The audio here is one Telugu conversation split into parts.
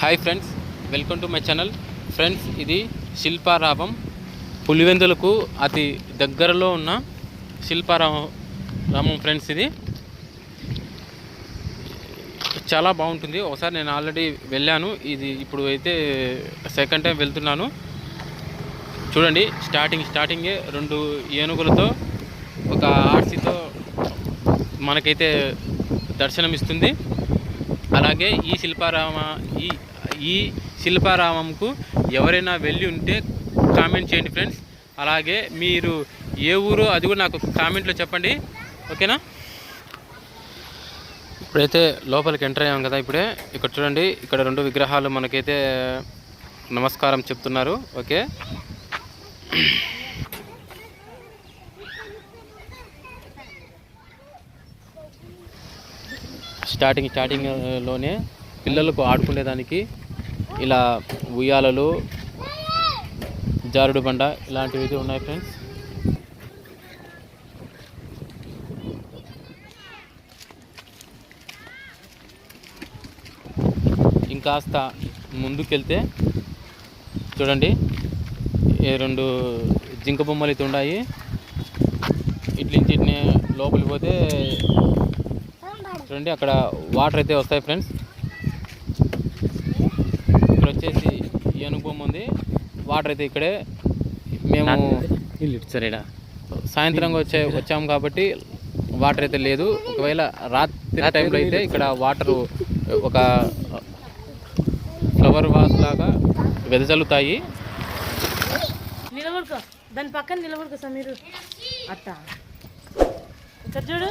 Hi friends welcome to my channel friends ఇది శిల్పారామం పులివెందులకు అతి దగ్గరలో ఉన్న శిల్పారామం రామం ఫ్రెండ్స్ ఇది. చాలా బాగుంటుంది. ఒకసారి నేను ఆల్రెడీ వెళ్ళాను. ఇది ఇప్పుడు అయితే సెకండ్ టైం వెళ్తున్నాను. చూడండి స్టార్టింగ్ స్టార్టింగే రెండు ఏనుగులతో ఒక ఆర్సీతో మనకైతే దర్శనం ఇస్తుంది అలాగే ఈ శిల్పారామ ఈ ఈ శిల్పారామంకు ఎవరైనా వెళ్ళి ఉంటే కామెంట్ చేయండి ఫ్రెండ్స్. అలాగే మీరు ఏ ఊరు అది కూడా నాకు కామెంట్లో చెప్పండి. ఓకేనా? ఇప్పుడైతే లోపలికి ఎంటర్ అయ్యాం కదా ఇప్పుడే. ఇక్కడ చూడండి ఇక్కడ రెండు విగ్రహాలు మనకైతే నమస్కారం చెప్తున్నారు. ఓకే? స్టార్టింగ్ స్టార్టింగ్లోనే పిల్లలకు ఆడుకునేదానికి ఇలా ఉయ్యాలలు జారుడు బండ ఇలాంటివి అయితే ఉన్నాయి ఫ్రెండ్స్ ఇంకాస్త ముందుకెళ్తే చూడండి ఈ రెండు జింక బొమ్మలు అయితే ఉన్నాయి. ఇట్లించి ఇట్ని లోపలికి పోతే చూడండి అక్కడ వాటర్ అయితే వస్తాయి ఫ్రెండ్స్ ఇక్కడ వచ్చేసి ఏనుగు ఉంది. వాటర్ అయితే ఇక్కడే. మేము సరే సాయంత్రం వచ్చే వచ్చాము కాబట్టి వాటర్ అయితే లేదు. ఒకవేళ రాత్రి టైంలో అయితే ఇక్కడ వాటర్ ఒక ఫ్లవర్ వాస్ లాగా వెదజల్లుతాయి. నిలబడుకో. దాని పక్కన నిలబడుకో సమీరు. అట్ట ఇక్కడ చూడు.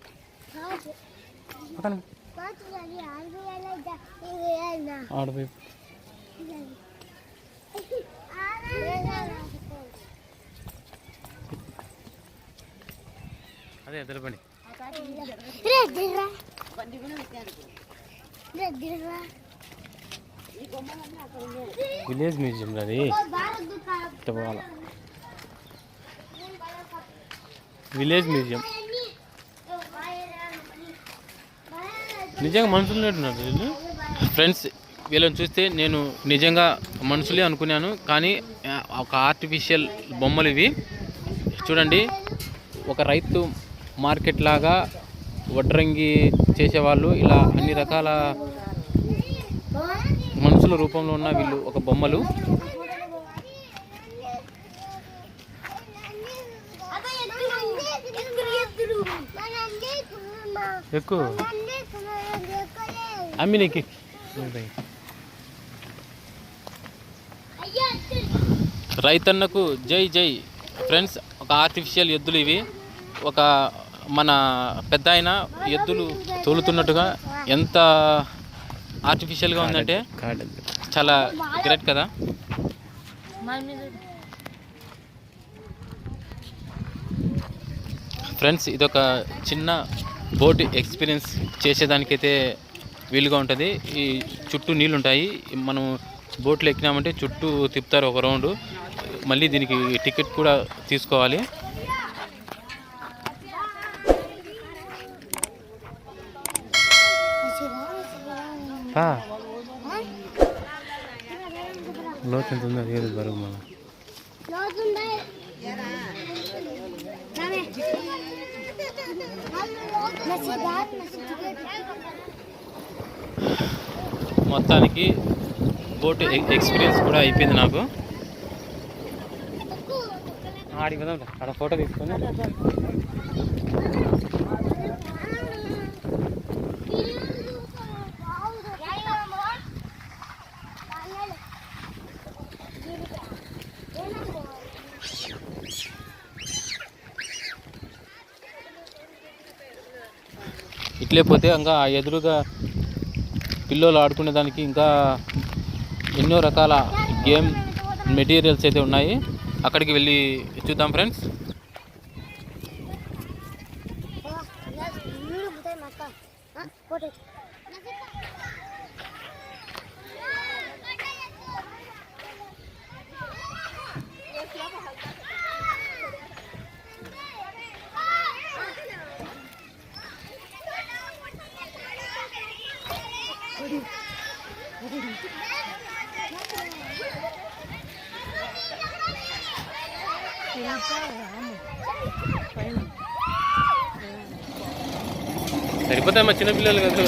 పక్కన పోయి. ఆడ పోయి అదే ఎదురు బండి విలేజ్ మ్యూజియం అది. Village museum. నిజంగా మనుషులు ఉన్నట్టున్నారు వీళ్ళు ఫ్రెండ్స్ వీళ్ళని చూస్తే నేను నిజంగా మనుషులే అనుకున్నాను కానీ ఒక ఆర్టిఫిషియల్ బొమ్మలు ఇవి. చూడండి ఒక రైతు మార్కెట్ లాగా వడ్రంగి చేసేవాళ్ళు ఇలా అన్ని రకాల మనుషుల రూపంలో ఉన్న వీళ్ళు ఒక బొమ్మలు. ఎక్కువ? అమ్మి రైతన్నకు జై జై. ఫ్రెండ్స్ ఒక ఆర్టిఫిషియల్ ఎద్దులు ఇవి. ఒక మన పెద్ద ఆయన ఎద్దులు తోలుతున్నట్టుగా ఎంత ఆర్టిఫిషియల్గా ఉందంటే చాలా గ్రేట్ కదా. ఫ్రెండ్స్ ఇదొక చిన్న బోట్ ఎక్స్పీరియన్స్ చేసేదానికైతే వీలుగా ఉంటుంది. ఈ చుట్టూ నీళ్ళు ఉంటాయి మనం బోట్లో ఎక్కినామంటే చుట్టూ తిప్పుతారు ఒక రౌండ్. మళ్ళీ దీనికి టికెట్ కూడా తీసుకోవాలి. లోతు ఎంత ఉందో అది ఏది బరువు మనం మొత్తానికి బోట్ ఎక్స్పీరియన్స్ కూడా అయిపోయింది నాకు. ఆడికి పోదాం ఆడ ఫోటో తీసుకొని. ఇట్లే పోతే ఇంకా ఆ ఎదురుగా పిల్లలు ఆడుకునే దానికి ఇంకా ఎన్నో రకాల గేమ్ మెటీరియల్స్ అయితే ఉన్నాయి. అక్కడికి వెళ్ళి చూద్దాం ఫ్రెండ్స్. సరిపోతాయి మా చిన్నపిల్లలు కదా.